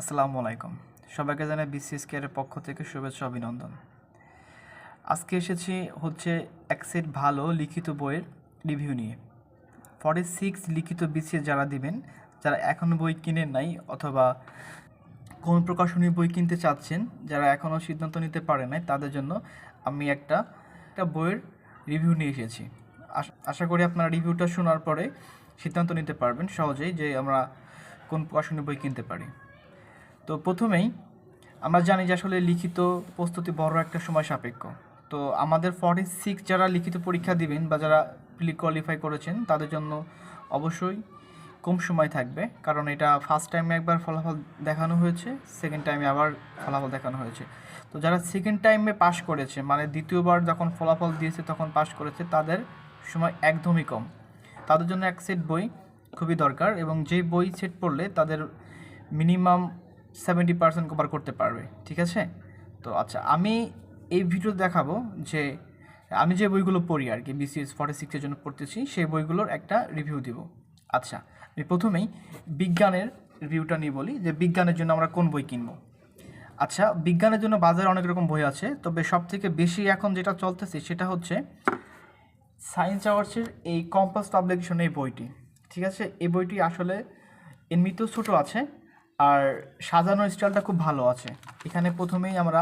আসসালামু আলাইকুম। সবাইকে জানাই বিসিএস কেয়ারের পক্ষ থেকে শুভেচ্ছা অভিনন্দন। আজকে এসেছি হচ্ছে এক সেট ভালো লিখিত বইয়ের রিভিউ নিয়ে। ফর্টি সিক্স লিখিত বিসিএস যারা দিবেন, যারা এখনও বই কিনেন নাই অথবা কোন প্রকাশনী বই কিনতে চাচ্ছেন, যারা এখনও সিদ্ধান্ত নিতে পারে নাই, তাদের জন্য আমি একটা একটা বইয়ের রিভিউ নিয়ে এসেছি। আশা করি আপনারা রিভিউটা শোনার পরে সিদ্ধান্ত নিতে পারবেন সহজেই যে আমরা কোন প্রকাশনী বই কিনতে পারি। তো প্রথমেই আমরা জানি যে আসলে লিখিত প্রস্তুতি বড় একটা সময় সাপেক্ষ। তো আমাদের ফর্টি সিক্স যারা লিখিত পরীক্ষা দিবেন বা যারা প্রি কোয়ালিফাই করেছেন, তাদের জন্য অবশ্যই কম সময় থাকবে। কারণ এটা ফার্স্ট টাইমে একবার ফলাফল দেখানো হয়েছে সেকেন্ড টাইমে আবার ফলাফল দেখানো হয়েছে। তো যারা সেকেন্ড টাইমে পাশ করেছে মানে দ্বিতীয়বার যখন ফলাফল দিয়েছে, তখন পাশ করেছে, তাদের সময় একদমই কম। তাদের জন্য এক সেট বই খুবই দরকার এবং যেই বই সেট পড়লে তাদের মিনিমাম সেভেন্টি পার্সেন্ট কভার করতে পারবে, ঠিক আছে? তো আচ্ছা আমি এই ভিডিও দেখাবো যে আমি যে বইগুলো পড়ি আর কি বিসিএস ফর্টি সিক্সের জন্য পড়তেছি, সেই বইগুলোর একটা রিভিউ দিব। আচ্ছা আমি প্রথমেই বিজ্ঞানের রিভিউটা নিয়ে বলি যে বিজ্ঞানের জন্য আমরা কোন বই কিনবো। আচ্ছা বিজ্ঞানের জন্য বাজারে অনেক রকম বই আছে, তবে সব থেকে বেশি এখন যেটা চলতেছে সেটা হচ্ছে সায়েন্স আওয়ার্সের এই কম্পাস পাবলিকেশন এই বইটি, ঠিক আছে? এই বইটি আসলে এমনিতেও ছোটো আছে আর সাজানোর স্টাইলটা খুব ভালো আছে। এখানে প্রথমেই আমরা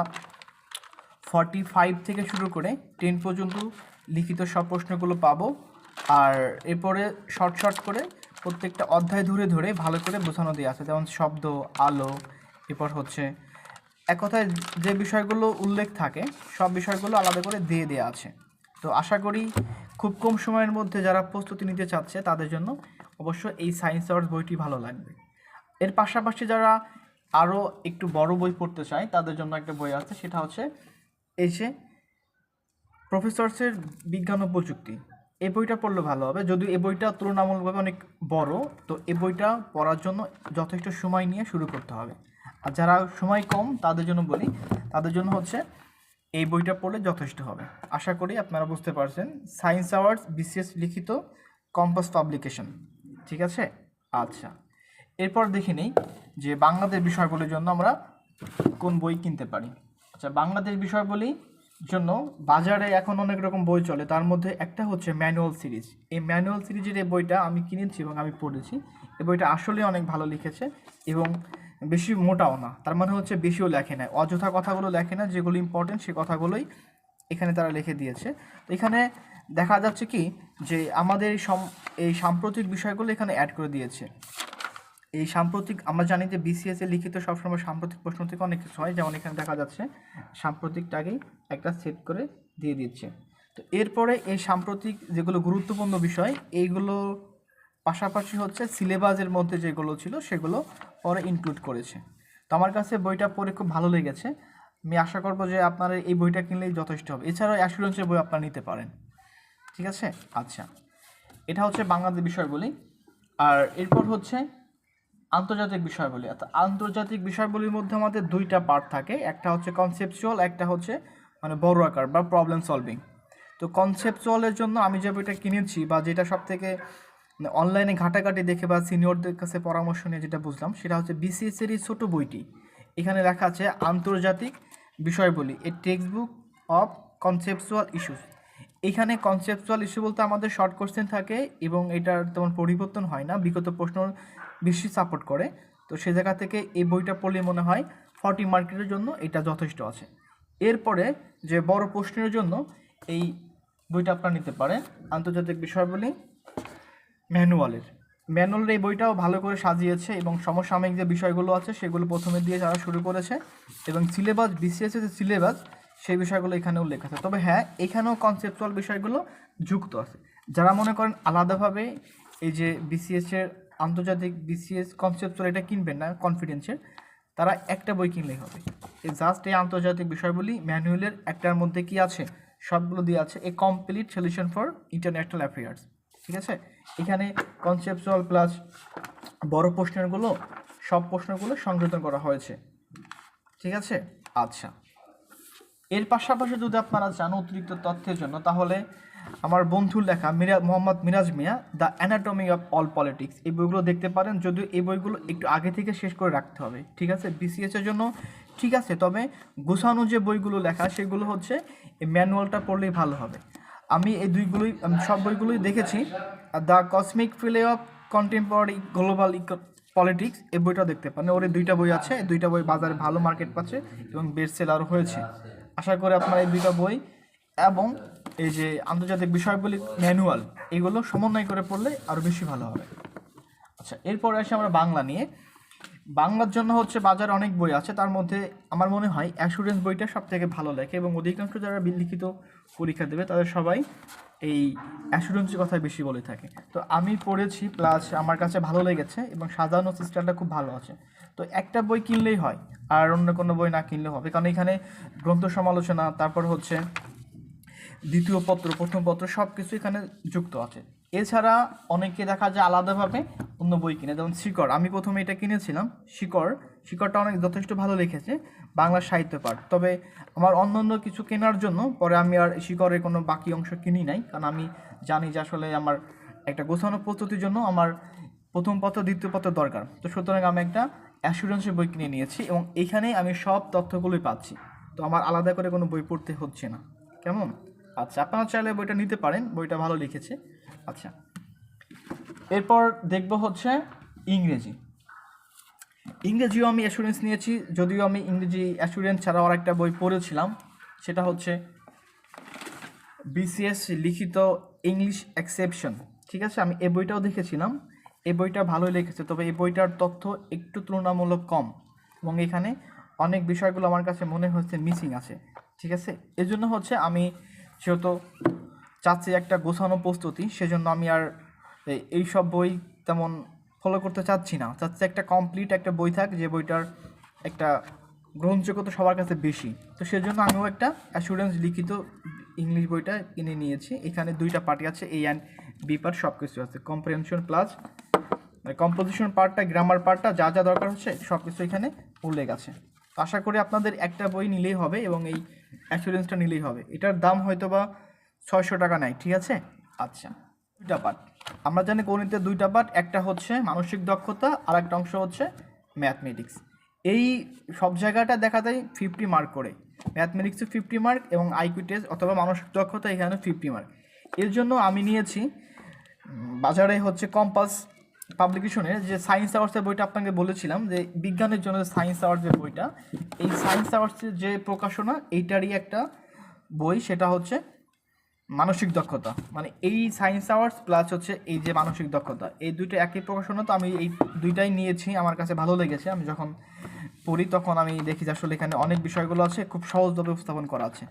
ফর্টি ফাইভ থেকে শুরু করে টেন পর্যন্ত লিখিত সব প্রশ্নগুলো পাবো। আর এরপরে শর্ট শর্ট করে প্রত্যেকটা অধ্যায় ধরে ধরে ভালো করে বোঝানো দিয়ে আছে। যেমন শব্দ, আলো, এরপর হচ্ছে এক কথায় যে বিষয়গুলো উল্লেখ থাকে, সব বিষয়গুলো আলাদা করে দিয়ে দেওয়া আছে। তো আশা করি খুব কম সময়ের মধ্যে যারা প্রস্তুতি নিতে চাচ্ছে, তাদের জন্য অবশ্য এই সায়েন্স আওয়ার্স বইটি ভালো লাগবে। এর পাশাপাশি যারা আরও একটু বড় বই পড়তে চায়, তাদের জন্য একটা বই আছে, সেটা হচ্ছে এই যে প্রফেসরসের বিজ্ঞান ও প্রযুক্তি। এই বইটা পড়লে ভালো হবে। যদিও এই বইটা তুলনামূলকভাবে অনেক বড়, তো এই বইটা পড়ার জন্য যথেষ্ট সময় নিয়ে শুরু করতে হবে। আর যারা সময় কম, তাদের জন্য বলি, তাদের জন্য হচ্ছে এই বইটা পড়লে যথেষ্ট হবে। আশা করি আপনারা বুঝতে পারছেন। সায়েন্স আওয়ার্স বিসিএস লিখিত, কম্পাস পাবলিকেশন। ঠিক আছে? আচ্ছা। এরপর দেখে নেই যে বাংলাদেশ বিষয়গুলির জন্য আমরা কোন বই কিনতে পারি। আচ্ছা বাংলাদেশ বিষয়গুলি জন্য বাজারে এখন অনেক রকম বই চলে। তার মধ্যে একটা হচ্ছে ম্যানুয়াল সিরিজ। এই ম্যানুয়াল সিরিজের এই বইটা আমি কিনেছি এবং আমি পড়েছি। এই বইটা আসলে অনেক ভালো লিখেছে এবং বেশি মোটাও না। তার মানে হচ্ছে বেশিও লেখে না। অযথা কথাগুলো লেখে না, যেগুলো ইম্পর্টেন্ট সে কথাগুলোই এখানে তারা লিখে দিয়েছে। তো এখানে দেখা যাচ্ছে কি যে আমাদের এই সম, এই সাম্প্রতিক বিষয়গুলো এখানে অ্যাড করে দিয়েছে। এই সাম্প্রতিক, আমরা জানি যে বিসিএস এ লিখিত সবসময় সাম্প্রতিক প্রশ্ন থেকে অনেক কিছু হয়, যেমন এখানে দেখা যাচ্ছে সাম্প্রতিকটাকেই একটা সেট করে দিয়ে দিচ্ছে। তো এরপরে এই সাম্প্রতিক যেগুলো গুরুত্বপূর্ণ বিষয়, এইগুলো পাশাপাশি হচ্ছে সিলেবাসের মধ্যে যেগুলো ছিল, সেগুলো পরে ইনক্লুড করেছে। তো আমার কাছে বইটা পড়ে খুব ভালো লেগেছে। আমি আশা করব যে আপনারা এই বইটা কিনলেই যথেষ্ট হবে। এছাড়াও অ্যাসুরেন্সের বই আপনারা নিতে পারেন। ঠিক আছে? আচ্ছা। এটা হচ্ছে বাংলাদেশ বিষয়গুলি। আর এরপর হচ্ছে আন্তর্জাতিক বিষয়গুলি অর্থাৎ আন্তর্জাতিক বিষয়গুলির মধ্যে আমাদের দুইটা পার্ট থাকে। একটা হচ্ছে কনসেপচুয়াল একটা হচ্ছে মানে বড় আকার বা প্রবলেম সলভিং তো কনসেপচুয়ালের জন্য আমি যে বইটা কিনেছি বা যেটা সব থেকে অনলাইনে ঘাটাঘাটি দেখে বা সিনিয়রদের কাছে পরামর্শ নিয়ে যেটা বুঝলাম, সেটা হচ্ছে বিসিএস এর এই ছোটো বইটি। এখানে লেখা আছে আন্তর্জাতিক বিষয়বলি a text book of conceptual issues এখানে কনসেপচুয়াল ইস্যু বলতে আমাদের শর্ট কোশ্চেন থাকে এবং এটার তেমন পরিবর্তন হয় না, বিগত প্রশ্ন বেশি সাপোর্ট করে। তো সে জায়গা থেকে এই বইটা পড়লে মনে হয় ফর্টি মার্কেটের জন্য এটা যথেষ্ট আছে। এরপরে যে বড় প্রশ্নের জন্য এই বইটা আপনারা নিতে পারেন, আন্তর্জাতিক বিষয়বলি ম্যানুয়ালের। ম্যানুয়ালের এই বইটাও ভালো করে সাজিয়েছে এবং সমসাময়িক যে বিষয়গুলো আছে সেগুলো প্রথমে দিয়ে যারা শুরু করেছে এবং সিলেবাস বিসিএস যে সিলেবাস সেই বিষয়গুলো এখানে উল্লেখ আছে। তবে হ্যাঁ এখানেও কনসেপচুয়াল বিষয়গুলো যুক্ত আছে। যারা মনে করেন আলাদাভাবে এই যে বিসিএস এর আন্তর্জাতিক বিসিএস কনসেপচুয়াল এটা কিনবেন না কনফিডেন্সের তারা একটা বই কিনলেই হবে। এই জাস্ট এই আন্তর্জাতিক বিষয়গুলি ম্যানুয়ালের একটার মধ্যে কি আছে? সবগুলো দিয়ে আছে a complete solution for international affairs ঠিক আছে? এখানে কনসেপচুয়াল প্লাস বড় প্রশ্নগুলো, সব প্রশ্নগুলো সংযোজন করা হয়েছে। ঠিক আছে? আচ্ছা। এর পাশাপাশি যদি আপনারা চান অতিরিক্ত তথ্যের জন্য, তাহলে আমার বন্ধুর লেখা Mira, Mohammad Miraj Mia, the anatomy of all politics এই বইগুলো দেখতে পারেন। যদিও এই বইগুলো একটু আগে থেকে শেষ করে রাখতে হবে, ঠিক আছে? বিসিএস এর জন্য ঠিক আছে, তবে গোছানো যে বইগুলো লেখা, সেগুলো হচ্ছে এই ম্যানুয়ালটা পড়লেই ভালো হবে। আমি এই দুইগুলোই সব বইগুলোই দেখেছি। The cosmic fillet of contemporary global politics, এই বইটা দেখতে পারেন। ওর দুইটা বই আছে দুইটা বই বাজারে ভালো মার্কেট পাচ্ছে এবং বেস্ট সেলার হয়েছে। আশা করি আপনারা এই দুইটা বই এবং এই যে আন্তর্জাতিক বিষয়গুলি ম্যানুয়াল, এগুলো সমন্বয় করে পড়লে আরও বেশি ভালো হবে। আচ্ছা এরপরে আসি আমরা বাংলা নিয়ে। বাংলার জন্য হচ্ছে বাজারে অনেক বই আছে, তার মধ্যে আমার মনে হয় অ্যাসুরেন্স বইটা সব থেকে ভালো লেখে এবং অধিকাংশ যারা লিখিত পরীক্ষা দেবে, তাদের সবাই এই অ্যাসুরেন্সের কথা বেশি বলে থাকে। তো আমি পড়েছি, প্লাস আমার কাছে ভালো লেগেছে এবং সাজানো সিস্টেমটা খুব ভালো আছে। তো একটা বই কিনলেই হয় আর অন্য কোনো বই না কিনলেও হবে। কারণ এখানে গ্রন্থ সমালোচনা, তারপর হচ্ছে দ্বিতীয় পত্র, প্রথম পত্র সব কিছু এখানে যুক্ত আছে। এছাড়া অনেকে দেখা যায় আলাদাভাবে অন্য বই কিনে। যেমন শিকড়, আমি প্রথমে এটা কিনেছিলাম, শিকড়। শিকড়টা অনেক যথেষ্ট ভালো লিখেছে, বাংলা সাহিত্য পাঠ। তবে আমার অন্য অন্য কিছু কেনার জন্য পরে আমি আর শিকড়ের কোনো বাকি অংশ কিনি নাই, কারণ আমি জানি যে আসলে আমার একটা গোছানো প্রস্তুতির জন্য আমার প্রথম পত্র, দ্বিতীয় পত্র দরকার। তো সুতরাং আমি একটা অ্যাসুরেন্সের বই কিনে নিয়েছি এবং এইখানেই আমি সব তথ্যগুলোই পাচ্ছি। তো আমার আলাদা করে কোনো বই পড়তে হচ্ছে না। কেমন? আচ্ছা আপনারা চাইলে বইটা নিতে পারেন। বইটা ভালো লিখেছে। আচ্ছা। এরপর দেখব হচ্ছে ইংরেজি। ইংরেজিও আমি অ্যাসুরেন্স নিয়েছি। যদিও আমি ইংরেজি অ্যাসুরেন্স ছাড়াও আর একটা বই পড়েছিলাম, সেটা হচ্ছে বিসিএস লিখিত ইংলিশ এক্সেপশন ঠিক আছে? আমি এ বইটাও দেখেছিলাম। এই বইটা ভালোই লিখেছে, তবে এই বইটার তথ্য একটু তুলনামূলক কম। এবং এখানে অনেক বিষয়গুলো আমার কাছে মনে হচ্ছে মিসিং আছে, ঠিক আছে? এজন্য হচ্ছে আমি যেহেতু চাচ্ছি একটা গোছানো প্রস্তুতি, সেজন্য আমি আর এই- সব বই তেমন ফলো করতে চাচ্ছি না। চাচ্ছি একটা কমপ্লিট একটা বই থাক যে বইটার একটা গ্রহণযোগ্যতা সবার কাছে বেশি। তো সেজন্য আমিও একটা অ্যাসুরেন্স লিখিত ইংলিশ বইটা কিনে নিয়েছি। এখানে দুইটা পার্টি আছে এ অ্যান্ড বি পার্ট সব কিছু আছে। কম্প্রিহেনশন প্লাস কম্পোজিশন পার্টটা গ্রামার পার্টটা যা যা দরকার হচ্ছে সব কিছু এখানে উল্লেখ আছে। তো আশা করি আপনাদের একটা বই নিলেই হবে এবং এই অ্যাসুরেন্সটা নিলেই হবে। এটার দাম হয়তো বা ছয়শো টাকা নেয় ঠিক আছে? আচ্ছা দুইটা পার্ট আমরা জানি গণিতের দুইটা পার্ট একটা হচ্ছে মানসিক দক্ষতা আর একটা অংশ হচ্ছে ম্যাথমেটিক্স এই সব জায়গাটা দেখা যায় ফিফটি মার্ক করে। ম্যাথমেটিক্সে ফিফটি মার্ক এবং আইকিউ টেস্ট অথবা মানসিক দক্ষতা এখানে ফিফটি মার্ক এর জন্য আমি নিয়েছি বাজারে হচ্ছে কম্পাস পাবলিকেশনের যে সায়েন্স আওয়ার্সের বইটা আপনাকে বলেছিলাম, যে বিজ্ঞানের জন্য সায়েন্স আওয়ার্সের বইটা, এই সায়েন্স আওয়ার্সের যে প্রকাশনা, এইটারই একটা বই, সেটা হচ্ছে মানসিক দক্ষতা। মানে এই সায়েন্স আওয়ার্স প্লাস হচ্ছে এই যে মানসিক দক্ষতা। এই দুইটা একই প্রকাশনা, তো আমি এই দুইটাই নিয়েছি, আমার কাছে ভালো লেগেছে। আমি যখন পড়ি, তখন আমি দেখি যে আসলে এখানে অনেক বিষয়গুলো আছে, খুব সহজভাবে উপস্থাপন করা আছে।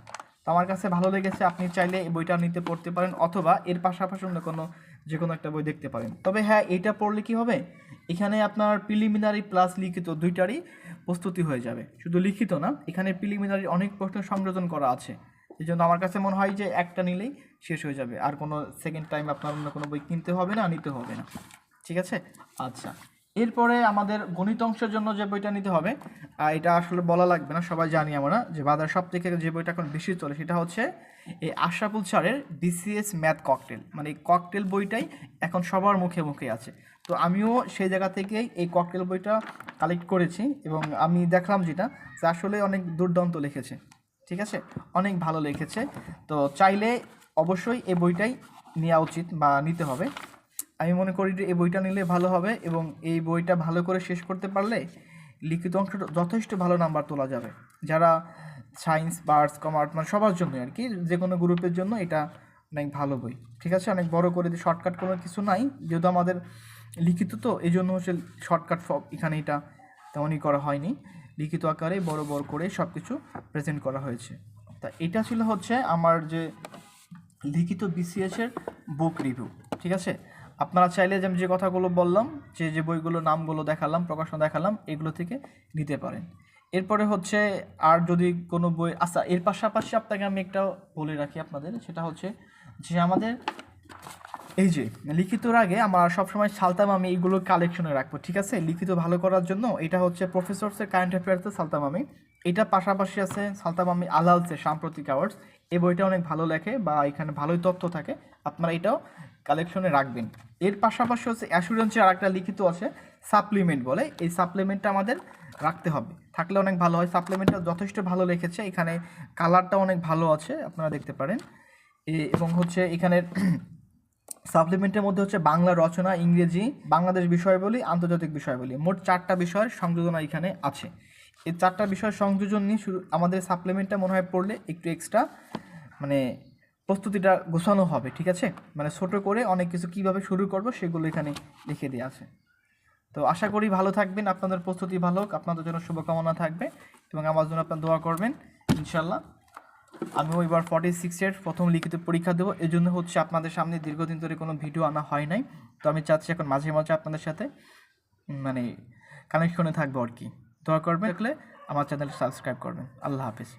তো আমার কাছে ভালো লেগেছে, আপনি চাইলে এই বইটা নিতে পড়তে পারেন অথবা এর পাশাপাশি অন্য কোনো যে কোনো একটা বই দেখতে পারেন। তবে হ্যাঁ এইটা পড়লে কি হবে? এখানে আপনার প্রিলিমিনারি প্লাস লিখিত দুইটারই প্রস্তুতি হয়ে যাবে। শুধু লিখিত না, এখানে প্রিলিমিনারি অনেক প্রশ্ন সংযোজন করা আছে। এই জন্য আমার কাছে মনে হয় যে একটা নিলেই শেষ হয়ে যাবে। আর কোনো সেকেন্ড টাইম আপনার অন্য কোনো বই কিনতে হবে না, নিতে হবে না। ঠিক আছে? আচ্ছা। এরপরে আমাদের গণিত অংশের জন্য যে বইটা নিতে হবে এটা আসলে বলা লাগবে না, সবাই জানি আমরা, যে বাজার সব থেকে যে বইটা এখন বেশি চলে সেটা হচ্ছে এই আশরাফুল স্যারের বিসিএস ম্যাথ ককটেল মানে এই ককটেল বইটাই এখন সবার মুখে মুখে আছে। তো আমিও সেই জায়গা থেকেই এই ককটেল বইটা কালেক্ট করেছি এবং আমি দেখলাম যেটা, যে আসলে অনেক দুর্দান্ত লিখেছে। ঠিক আছে? অনেক ভালো লিখেছে। তো চাইলে অবশ্যই এই বইটাই নেওয়া উচিত বা নিতে হবে। আমি মনে করি যে এই বইটা নিলে ভালো হবে এবং এই বইটা ভালো করে শেষ করতে পারলে লিখিত অংশটা যথেষ্ট ভালো নাম্বার তোলা যাবে। যারা সায়েন্স বা আর্টস কমার্স মানে সবার জন্যই আর কি যে কোনো গ্রুপের জন্য এটা অনেক ভালো বই। ঠিক আছে? অনেক বড় করে যে শর্টকাট কোনো কিছু নাই, যেহেতু আমাদের লিখিত তো এই জন্য হচ্ছে শর্টকাট এখানে এটা তেমনই করা হয়নি। লিখিত আকারে বড় বড় করে সব কিছু প্রেজেন্ট করা হয়েছে। তা এটা ছিল হচ্ছে আমার যে লিখিত বিসিএস এর বুক রিভিউ ঠিক আছে? আপনারা চাইলে যে আমি যে কথাগুলো বললাম, যে যে বইগুলো নামগুলো দেখালাম, প্রকাশনা দেখালাম, এগুলো থেকে নিতে পারেন। এরপরে হচ্ছে, আর যদি কোনো বই আচ্ছা এর পাশাপাশি আপনাকে আমি একটা বলে রাখি আপনাদের, সেটা হচ্ছে যে আমাদের, এই যে, লিখিতর আগে আমরা সবসময় সালতাম আমি এইগুলো কালেকশনে রাখব, ঠিক আছে? লিখিত ভালো করার জন্য এটা হচ্ছে প্রফেসরসের কারেন্ট অ্যাফেয়ার্সের সালতাম আমি। এটা পাশাপাশি আছে সালতাম আমি আলালসে সাম্প্রতিক আওয়ার্স এই বইটা অনেক ভালো লেখে বা এখানে ভালোই তথ্য থাকে। আপনারা এটাও কালেকশনে রাখবেন। এর পাশাপাশি হচ্ছে অ্যাসুরেন্সের আরেকটা লিখিত আছে, সাপ্লিমেন্ট বলে। এই সাপ্লিমেন্টটা আমাদের রাখতে হবে। থাকলে অনেক ভালো হয়। সাপ্লিমেন্টটা যথেষ্ট ভালো লিখেছে। এখানে কালারটা অনেক ভালো আছে, আপনারা দেখতে পারেন। এবং হচ্ছে এখানের সাপ্লিমেন্টের মধ্যে হচ্ছে বাংলা রচনা, ইংরেজি, বাংলাদেশ বিষয়াবলী আন্তর্জাতিক বিষয়াবলী মোট চারটা বিষয়ের সংযোজনা এখানে আছে। এই চারটা বিষয়ের সংযোজন নিয়ে শুরু আমাদের সাপ্লিমেন্টটা মনে হয় পড়লে একটু এক্সট্রা মানে প্রস্তুতিটা গোছানো হবে, ঠিক আছে? মানে ছোট করে অনেক কিছু কীভাবে শুরু করব সেগুলো এখানে লিখে দেওয়া আছে। তো আশা করি ভালো থাকবেন, আপনাদের প্রস্তুতি ভালো হোক, আপনাদের জন্য শুভকামনা থাকবে এবং আমার জন্য আপনার দোয়া করবেন ইনশাল্লাহ আমি এবার ফর্টি সিক্সের প্রথম লিখিত পরীক্ষা দেবো এই জন্য হচ্ছে আপনাদের সামনে দীর্ঘদিন ধরে কোনো ভিডিও আনা হয় নাই। তো আমি চাচ্ছি এখন মাঝে মাঝে আপনাদের সাথে মানে কানেকশনে থাকব আর কি। দোয়া করবেন দেখলে আমার চ্যানেল সাবস্ক্রাইব করবেন। আল্লাহ হাফিজ।